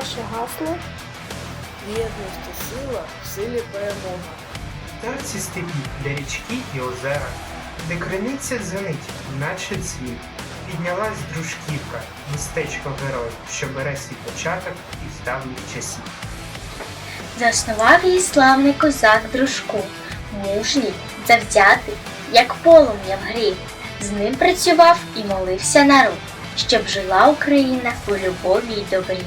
Наше гасло єдності сила в силі перемога. Танці степі для річки і озера, де криниця дзвенить, наче цвіт, Піднялась дружківка, містечко герой, що бере свій початок із давніх часів. Заснував її славний козак дружку, мужній, завзятий, як полум'я в грі. З ним працював і молився народ, щоб жила Україна у любові й добрі.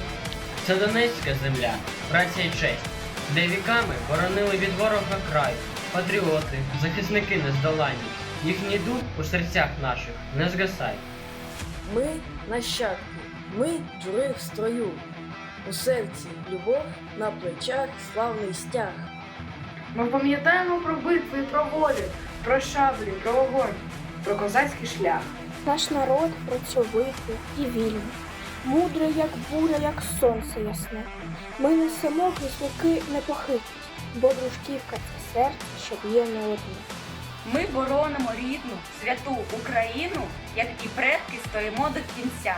Це Донецька земля, праця і честь, де віками боронили від ворога край, патріоти, захисники нездоланні, їхній дух у серцях наших не згасай. Ми нащадки, ми джури в строю. У серці любов, на плечах славний стяг. Ми пам'ятаємо про битви і про волю, про шаблі, про вогонь, про козацький шлях. Наш народ працьовитий і вільний, мудрий, як буря, як сонце ясне. Ми несемо не непохитні, бо дружківка це серце, що б'є не одне. Ми боронимо рідну, святу Україну, як і предки стоїмо до кінця.